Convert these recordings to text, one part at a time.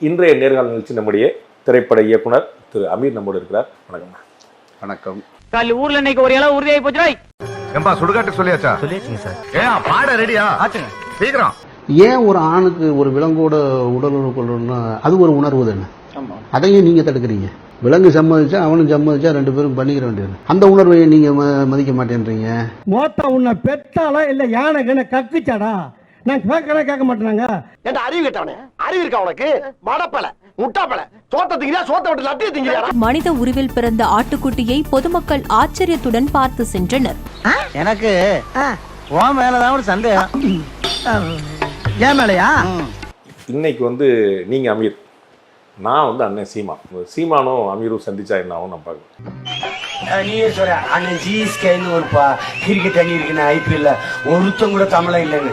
இன்றைய நேர்காணல் நிகழ்ச்சி நம்முடைய திரைப்பட இயக்குனர் திரு அமீர் நம்மோடு இருக்கிறார். வணக்கம். வணக்கம். கால் ஊர்ல இன்னைக்கு ஒரு இளவு உறுதியாகி போச்சுடா. ஏம்பா சுடுகாட்டுக்கு சொல்லியாச்சா? சொல்லியாச்சுங்க சார். ஏன் பாட ரெடியா? ஆச்சுங்க. சீக்கிரம். ஏன் ஒரு ஆணுக்கு ஒரு விலங்கோட உடல் உறவு கொள்ளணும்னா அது ஒரு உணர்வு தானே? அதையும் நீங்க தடுக்கிறீங்க. விலங்கு சம்மதிச்சா அவனும் சம்மதிச்சா ரெண்டு பேரும் பண்ணிக்கிற வேண்டியது அந்த உணர்வை நீங்க ம- மதிக்க மாட்டேன்றீங்க. மோத்தா உன்னை பெத்தாளா இல்ல யானை கண்ண கக்குச்சாடா? நான் கேட்கறேன் கேட்க மாட்டேனாங்க. ஏன்டா அறிவு கேட்டவனே? அறிவு இருக்கா உனக்கு? மடப்பல முட்டாப்பல. சோத்த திங்கிறியா? சோத்த விட்டு லட்டிய திங்கிறியா மனித உருவில் பிறந்த ஆட்டுக்குட்டியை பொதுமக்கள் ஆச்சரியத்துடன் பார்த்து சென்றனர். எனக்கு உன் மேலதான் ஒரு சந்தேகம். ஏன் மேலையா? இன்னைக்கு வந்து நீங்க அமீர். நான் வந்து அண்ணன் சீமா. சீமானும் அமீரும் சந்திச்சா என்ன ஆகும் நான் பார்க்கலாம் நீயே சொல்ற. அண்ணன் ஜிஎஸ்கேன்னு ஒரு பா கிரிக்கெட் அணி இருக்குன்னு ஐபிஎல்ல ஒருத்தன் கூட தமிழன் இல்லைன்னு.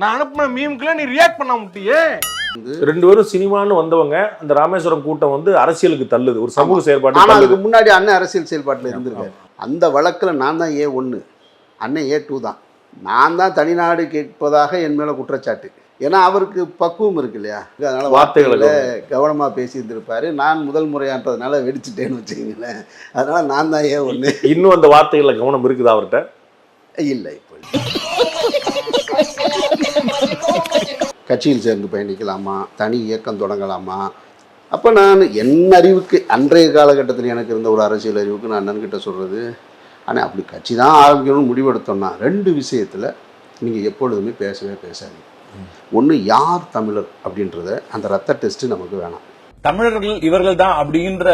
நான் அனுப்பின மீம்க்குள்ள நீ ரியாக்ட் பண்ண முட்டியே ரெண்டு பேரும் சினிமான்னு வந்தவங்க அந்த ராமேஸ்வரம் கூட்டம் வந்து அரசியலுக்கு தள்ளுது. ஒரு சமூக செயற்பாடு ஆனா தள்ளுது. அதுக்கு முன்னாடி அண்ணன் அரசியல் செயல்பாட்டில் இருந்திருக்காரு. அந்த வழக்குல நான் தான் ஏ ஒன்று அண்ணன் ஏ டூ தான். நான் தான் தனிநாடு கேட்பதாக என் மேல குற்றச்சாட்டு. ஏன்னா அவருக்கு பக்குவம் இருக்கு இல்லையா? அதனால வார்த்தைகளை வார்த்தைகளை கவனமா பேசியிருந்திருப்பாரு. நான் முதல் முறையான்றதுனால வெடிச்சிட்டேன்னு வச்சுக்கீங்களேன். அதனால நான் தான் ஏ ஒன்று இன்னும் அந்த வார்த்தைகள்ல கவனம் இருக்குதா அவர்கிட்ட? இல்லை இப்போ கட்சியில் சேர்ந்து பயணிக்கலாமா? தனி இயக்கம் தொடங்கலாமா? அப்போ நான் என் அறிவுக்கு அன்றைய காலகட்டத்தில் எனக்கு இருந்த ஒரு அரசியல் அறிவுக்கு நான் அண்ணன்கிட்ட சொல்கிறது ஆனால் அப்படி கட்சி தான் ஆரம்பிக்கணும்னு முடிவெடுத்தோம்னா ரெண்டு விஷயத்தில் நீங்கள் எப்பொழுதுமே பேசவே பேசாதீங்க. ஒன்று யார் தமிழர் அப்படின்றத அந்த ரத்த டெஸ்ட்டு நமக்கு வேணாம். தமிழர்கள் இவர்கள் தான் அப்படின்ற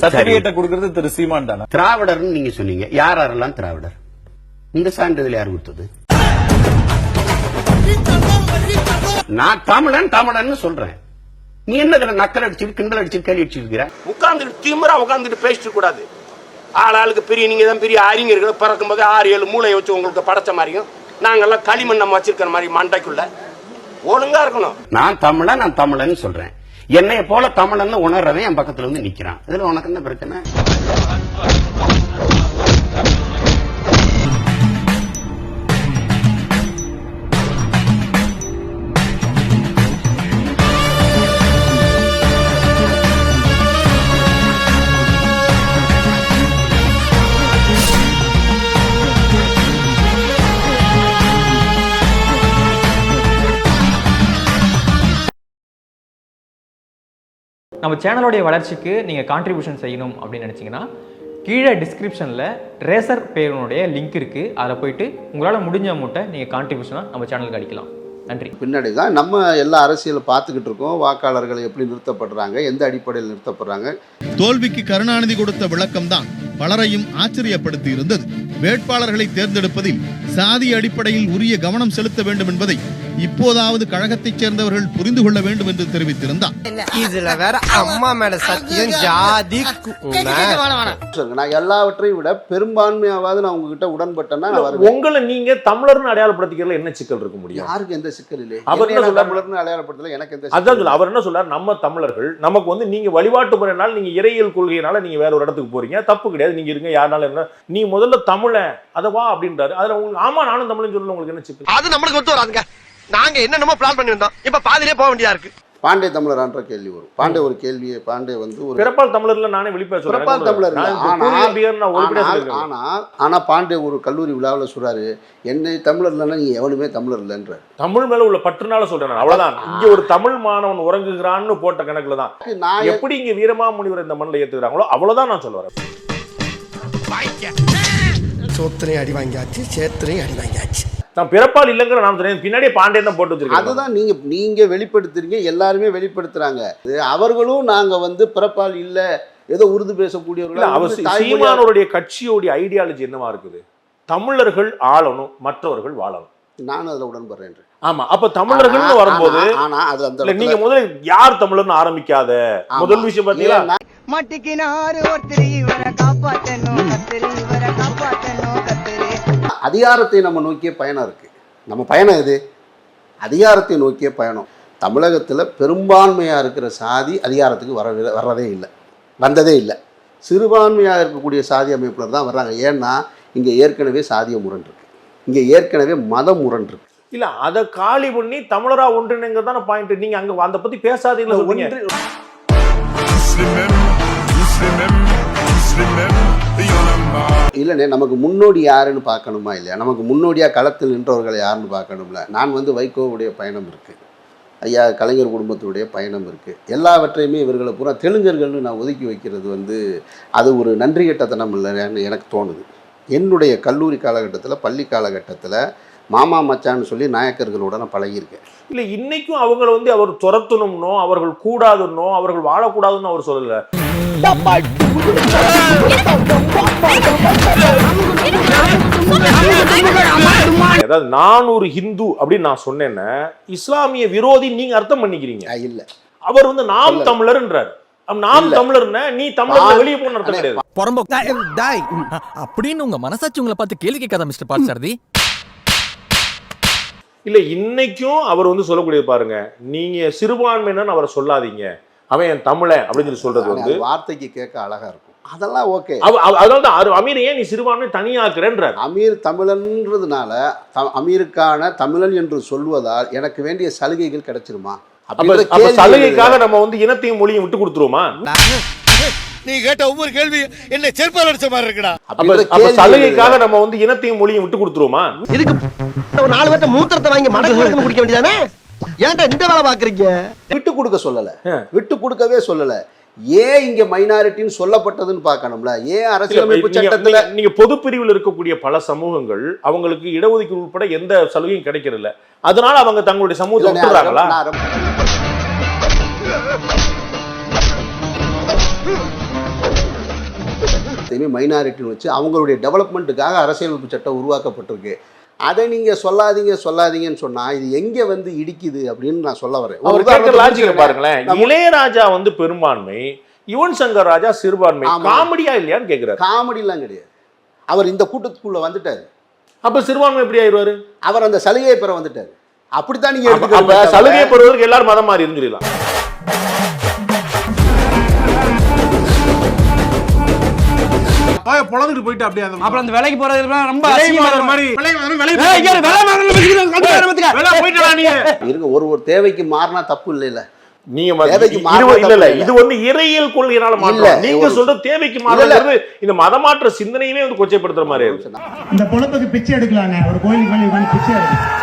சர்டிபிகேட்டை கொடுக்கறது திரு சீமான் தானே? திராவிடர்னு நீங்க சொன்னீங்க. யார் யாரெல்லாம் திராவிடர்? இந்த சான்றிதழ் யார் கொடுத்தது? நான் தமிழன் தமிழன் சொல்றேன். நீ என்ன நக்கல் அடிச்சுட்டு கிண்டல் அடிச்சுட்டு கேள்வி அடிச்சிருக்கிற? உட்கார்ந்துட்டு திமிரா உட்கார்ந்துட்டு பேசிட்டு கூடாது. ஆள் ஆளுக்கு பெரிய நீங்க தான் பெரிய அறிஞர்கள். பிறக்கும் போது ஆறு ஏழு மூளையை வச்சு உங்களுக்கு படைச்ச மாதிரியும் நாங்கெல்லாம் களிமண் நம்ம வச்சிருக்கிற மாதிரி மண்டைக்குள்ள. ஒழுங்கா இருக்கணும். நான் தமிழன் நான் தமிழன் சொல்றேன். என்னைய போல தமிழன் உணர்றவன் என் பக்கத்துல வந்து நிக்கிறான். இதுல உனக்கு என்ன பிரச்சனை? நம்ம சேனலோடைய வளர்ச்சிக்கு நீங்க கான்ட்ரிபியூஷன் செய்யணும் அப்படின்னு நினைச்சீங்கன்னா கீழே டிஸ்கிரிப்ஷனில் ரேசர் பேருனுடைய லிங்க் இருக்கு. அதில் போயிட்டு உங்களால் முடிஞ்ச அமௌண்ட்டை நீங்கள் கான்ட்ரிபியூஷனாக நம்ம சேனலுக்கு அடிக்கலாம். நன்றி. பின்னாடி தான் நம்ம எல்லா அரசியலை பார்த்துக்கிட்டு இருக்கோம். வாக்காளர்கள் எப்படி நிறுத்தப்படுறாங்க எந்த அடிப்படையில் நிறுத்தப்படுறாங்க. தோல்விக்கு கருணாநிதி கொடுத்த விளக்கம்தான் பலரையும் ஆச்சரியப்படுத்தி இருந்தது. வேட்பாளர்களை தேர்ந்தெடுப்பதில் சாதி அடிப்படையில் உரிய கவனம் செலுத்த வேண்டும் என்பதை இப்போதாவது கழகத்தைச் சேர்ந்தவர்கள் புரிந்து கொள்ள வேண்டும் என்று தெரிவித்திருந்தார். இதுல வேற அம்மா மேல சத்தியம் ஜாதி நான் எல்லாவற்றையும் விட பெரும்பான்மையாவது நான் உங்ககிட்ட உடன்பட்டேன்னா உங்களை நீங்க தமிழர்னு அடையாளப்படுத்திக்கிறதுல என்ன சிக்கல் இருக்க முடியும்? யாருக்கு எந்த சிக்கல் இல்லை அவர் என்ன? தமிழர்னு அடையாளப்படுத்தல எனக்கு எந்த அதான் அவர் என்ன சொல்றாரு? நம்ம தமிழர்கள் நமக்கு வந்து நீங்க வழிபாட்டு முறையினால நீங்க இறையியல் கொள்கையினால நீங்க வேற ஒரு இடத்துக்கு போறீங்க. தப்பு கிடையாது. நீங்க இருங்க யாருனாலும் என்ன நீ முதல்ல தமிழன் அதை வா அப்படின்றாரு. அதுல உங்களுக்கு ஆமா நானும் தமிழன் சொல்லல உங்களுக்கு என்ன சிக்கல்? அது நம்மளுக்கு ஒத்து வராதுங்க. நாங்க என்னென்னமோ பிளான் பண்ணி வந்தோம் இப்ப பாதிலே போக வேண்டியதா இருக்கு. பாண்டே தமிழரான்ற கேள்வி வரும். பாண்டே ஒரு கேள்வியை பாண்டே வந்து ஒரு பிறப்பால் தமிழர்ல நானே சொல்றேன். பிறப்பால் தமிழர் ஆனால் ஆனால் பாண்டே ஒரு கல்லூரி விழாவில் சொல்றாரு என்னை தமிழர் இல்லைன்னா நீங்க எவனுமே தமிழர் இல்லைன்றார் தமிழ் மேல உள்ள பற்றுனால சொல்றேன். அவ்வளவுதான். இங்க ஒரு தமிழ் மாணவன் உறங்குகிறான்னு போட்ட கணக்குல தான். நான் எப்- எப்படி இங்க வீரமா முனிவர் இந்த மண்ணில் ஏத்துக்கிறாங்களோ அவ்வளவுதான் நான் சொல்ல வரேன். சோத்திரையும் அடி வாங்கியாச்சு சேத்திரையும் அடி வாங்கியாச்சு. நான் பிறப்பால் இல்லைங்கிற நான் சொல்றேன் பின்னாடியே பாண்டியன் தான் போட்டு வச்சிருக்கேன் அதுதான் நீங்க நீங்க வெளிப்படுத்துறீங்க எல்லாருமே வெளிப்படுத்துறாங்க. அவர்களும் நாங்க வந்து பிறப்பால் இல்ல ஏதோ உருது இல்ல பேசக்கூடியவர்கள் சீமானோருடைய கட்சியோடைய ஐடியாலஜி என்னவா இருக்குது? தமிழர்கள் ஆளணும் மற்றவர்கள் வாழணும். நானும் அதில் உடன்படுறேன் ஆமா அப்ப தமிழர்கள்னு வரும்போது ஆனா- அது அந்த நீங்க முதல்ல யார் தமிழர்னு ஆரம்பிக்காத. முதல் விஷயம் பாத்தீங்களா? ஏன்னா, மட்டிக்கினாரு ஒருத்தர் இவரை காப்பாத்தணும் கத்திரி இவரை காப்பாத்தணும். கத்திரி அதிகாரத்தை நம்ம நோக்கிய பயணம் இருக்கு. நம்ம பயணம் எது? அதிகாரத்தை நோக்கிய பயணம். தமிழகத்தில் பெரும்பான்மையாக இருக்கிற சாதி அதிகாரத்துக்கு வர வர்றதே இல்லை. வந்ததே இல்லை. சிறுபான்மையாக இருக்கக்கூடிய சாதி அமைப்பினர் தான் வர்றாங்க. ஏன்னா இங்கே ஏற்கனவே சாதிய முரண் இருக்கு. இங்கே ஏற்கனவே மத முரண் இருக்கு. இல்ல அத காலி பண்ணி தமிழரா ஒன்றிணைங்க தானே பாயிண்ட் நீங்க அங்க பத்தி பேசாதீங்கன்னு சொல்றீங்க. ஒன்று இல்லைண்ணே நமக்கு முன்னோடி யாருன்னு பார்க்கணுமா இல்லையா? நமக்கு முன்னோடியாக களத்தில் நின்றவர்கள் யாருன்னு பார்க்கணும்ல? நான் வந்து வைகோவுடைய பயணம் இருக்குது ஐயா கலைஞர் குடும்பத்துடைய பயணம் இருக்குது எல்லாவற்றையுமே இவர்களை பூரா தெலுங்கர்கள்னு நான் ஒதுக்கி வைக்கிறது வந்து அது ஒரு நன்றி கட்டத்தனம் இல்லைன்னு எனக்கு தோணுது. என்னுடைய கல்லூரி காலகட்டத்தில் பள்ளி காலகட்டத்தில் மாமா மச்சான்னு சொல்லி நாயக்கர்களோட நான் பழகியிருக்கேன். இல்லை இன்றைக்கும் அவங்கள வந்து அவர் துரத்தணும்னோ அவர்கள் கூடாதுன்னோ அவர்கள் வாழக்கூடாதுன்னு அவர் சொல்லலை. அதாவது நான் ஒரு ஹிந்து அப்படின்னு நான் சொன்னேன்னா இஸ்லாமிய விரோதி நீங்க அர்த்தம் பண்ணிக்கிறீங்க. இல்லை. அவர் வந்து நாம். தமிழர்ன்றார். நாம். தமிழர்னா நீ தமிழர் வெளியே போன அர்த்தம் கிடையாது. அப்படின்னு உங்க மனசாட்சி உங்களை பார்த்து கேள்வி கேட்காத மிஸ்டர் பார்சாரதி இல்ல இன்னைக்கும் அவர் வந்து சொல்லக்கூடியது பாருங்க. நீங்க சிறுபான்மையினர் அவரை சொல்லாதீங்க. அவன் என் தமிழன் அப்படின்னு சொல்லி சொல்றது வந்து வார்த்தைக்கு கேட்க அழகா இருக்கும். அதெல்லாம் ஓகே. அதனால தான் அரு- அமீர் ஏன் நீ சிறுபான்மை தனியாக்குறேன்றார்? அமீர் தமிழன்றதுனால அமீருக்கான தமிழன் என்று சொல்வதால் எனக்கு வேண்டிய சலுகைகள் கிடைச்சிருமா? சலுகைக்காக. நம்ம வந்து இனத்தையும் மொழியும் விட்டு கொடுத்துருவோமா? நீ கேட்ட ஒவ்வொரு கேள்வி என்ன செருப்பால் அடிச்ச மாதிரி இருக்குடா. அப்ப சலுகைக்காக நம்ம வந்து இனத்தையும் மொழியும் விட்டு கொடுத்துருவோமா? இதுக்கு ஒரு நாலு பேர்த்த மூத்திரத்தை வாங்கி மடக்கு குடிக்க வேண்டியதானே? ஏன்டா இந்த வேலை பாக்குறீங்க விட்டு கொடுக்க சொல்லல. விட்டு கொடுக்கவே சொல்லல. ஏன் இங்க மைனாரிட்டின்னு சொல்லப்பட்டதுன்னு பார்க்கணும்ல. ஏன் அரசியலமைப்பு நீங்க- சட்டத்துல நீங்க- பொது பிரிவில் இருக்கக்கூடிய பல சமூகங்கள் அவங்களுக்கு இடஒதுக்கீடு உட்பட எந்த சலுகையும் கிடைக்கிறதில்ல. அதனால அவங்க தங்களுடைய சமூகத்தை எல்லாத்தையுமே மைனாரிட்டின்னு வச்சு அவங்களுடைய டெவலப்மெண்ட்டுக்காக அரசியலமைப்பு சட்டம் உருவாக்கப்பட்டிருக்கு. அதை நீங்க சொல்லாதீங்க சொல்லாதீங்கன்னு சொன்னா இது எங்க வந்து இடிக்குது அப்படின்னு நான் சொல்ல வரேன். ஒரு கேட்கிற. பாருங்களேன். இளையராஜா வந்து பெரும்பான்மை யுவன் சங்கர் ராஜா சிறுபான்மை. காமெடியா இல்லையான்னு கேக்குறாரு. காமெடிலாம் கிடையாது. அவர் இந்த கூட்டத்துக்குள்ள வந்துட்டாரு. அப்ப சிறுபான்மை எப்படி ஆயிடுவாரு? அவர் அந்த சலுகையை பெற வந்துட்டாரு. அப்படித்தான் நீங்க அப்ப- அப்ப எடுத்துக்கணும் சலுகை பெறுவதற்கு எல்லாரும் மதம் மாறி சொல்லிடலாம் பாய பொழந்துட்டு போயிட்டு அப்படியே அந்த அப்புறம் அந்த வேலைக்கு போறது ரொம்ப மாதிரி இருங்க ஒரு ஒரு தேவைக்கு மாறினா தப்பு இல்லைல்ல. நீங்க இது மாறுறது இல்ல இல்ல தப்பு இது வந்து இறையியல் கொள்கையினால மாற்றம் நீங்க சொல்ற தேவைக்கு மாறுறது இந்த மதமாற்ற சிந்தனையுமே வந்து கொச்சைப்படுத்துற மாதிரி இருக்கு இந்த பொழப்புக்கு பிச்சை எடுக்கலாங்க. ஒரு கோயிலுக்கு வெளியே பிச்சை எடுக்கலாம்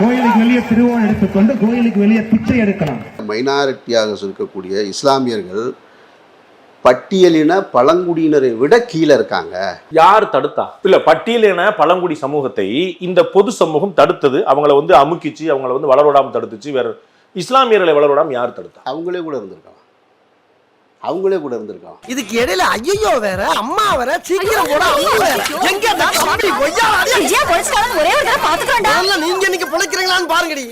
கோயிலுக்கு வெளியே திருவோம் எடுத்துக்கொண்டு கோயிலுக்கு வெளியே பிச்சை எடுக்கலாம். மைனாரிட்டியாக இருக்கக்கூடிய இஸ்லாமியர்கள் பட்டியலின பழங்குடியினரை விட கீழே இருக்காங்க. யார் தடுத்தா? இல்ல பட்டியலின பழங்குடி சமூகத்தை இந்த பொது சமூகம் தடுத்தது அவங்கள வந்து அமுக்கிச்சு அவங்கள வந்து வளர விடாம தடுத்துச்சு வேற இஸ்லாமியர்களை வளர விடாம யார் தடுத்தா? அவங்களே கூட இருந்திருக்கலாம் அவங்களே கூட இருந்திருக்கலாம். இதுக்கு இடையில ஐயோ வேற அம்மா வேற சீக்கிரம் போட அம்மா வேற. எங்க நான் தம்பி கொய்யா ஒரே ஒரு தடவை பாத்துக்கிறேன்டா முதல்ல நீங்க இன்னைக்கு பிழைக்கிறீங்களான்னு பாருங்கடி.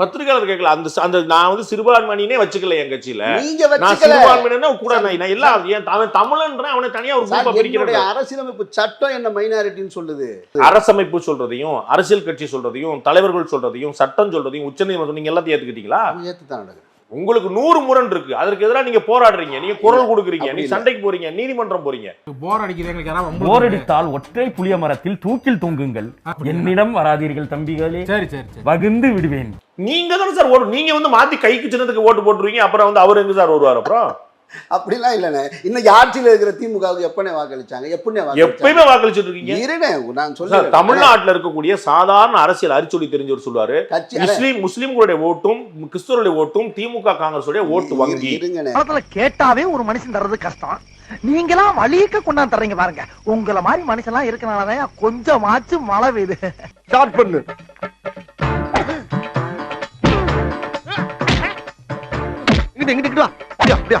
பத்திரிகையாளர் கேட்கல அந்த அந்த நான் வந்து சிறுபான்மையினே வச்சுக்கல என் கட்சியில. நீங்க நான் சிறுபான்மையினா கூட நான் எல்லாம் அவன் தமிழன்றேன் அவனை தனியா ஒரு குரூப்பா பிரிக்கிறேன் அரசியலமைப்பு சட்டம் என்ன மைனாரிட்டின்னு சொல்லுது. அரசமைப்பு சொல்றதையும் அரசியல் கட்சி சொல்றதையும் தலைவர்கள் சொல்றதையும் சட்டம் சொல்றதையும் உச்சநீதிமன்றம் நீங்க எல்லாத்தையும் ஏத்துக்கிட்டீங்களா? அவன் ஏத்துத்தான் நடக்குது. உங்களுக்கு நூறு முரண் இருக்கு. அதற்கு எதிராக நீங்க போராடுறீங்க. நீங்க குரல் கொடுக்குறீங்க. நீங்க இல்ல. சண்டைக்கு போறீங்க. நீதிமன்றம் போறீங்க. போர் அடிக்குது எங்களுக்கு யாராவது போர் அடித்தால் ஒற்றை புளிய மரத்தில் தூக்கில் தொங்குங்கள். என்னிடம் வராதீர்கள் தம்பிகளே. சரி சரி சரி. வகுந்து விடுவேன். நீங்க தானே சார் ஓட்டு நீங்க வந்து மாத்தி கைக்கு சின்னத்துக்கு ஓட்டு போட்டுருவீங்க. அப்புறம் வந்து அவர் எங்க சார் வருவார் அப்புறம்? அப்படிலாம் இல்லைண்ணே. இன்னைக்கு ஆட்சியில இருக்கிற திமுகவுக்கு எப்பனே வாக்களிச்சாங்க? எப்பனே எப்பயுமே வாக்களிச்சுட்டு இருக்கீங்க. இருனே நான் சார் சொல்றேன் தமிழ்நாட்டுல இருக்கக்கூடிய சாதாரண அரசியல் அரிச்சொலி தெரிஞ்சவர் சொல்லுவாரு. முஸ்லீம் முஸ்லீம்களுடைய ஓட்டும் கிறிஸ்தவருடைய ஓட்டும் திமுக காங்கிரஸுடைய ஓட்டு வங்கி. கேட்டாவே ஒரு மனுஷன் தர்றது கஷ்டம். நீங்களாம் வழியக்க கொண்டாந்து தர்றீங்க பாருங்க. உங்களை மாதிரி மனுஷன்லாம் இருக்கனாலதான் கொஞ்சமாச்சும் மழை பெய்யுது. ஸ்டார்ட் பண்ணு. இங்கிட்டு இங்கிட்டு இங்கிட்டு வா. அப்படியா.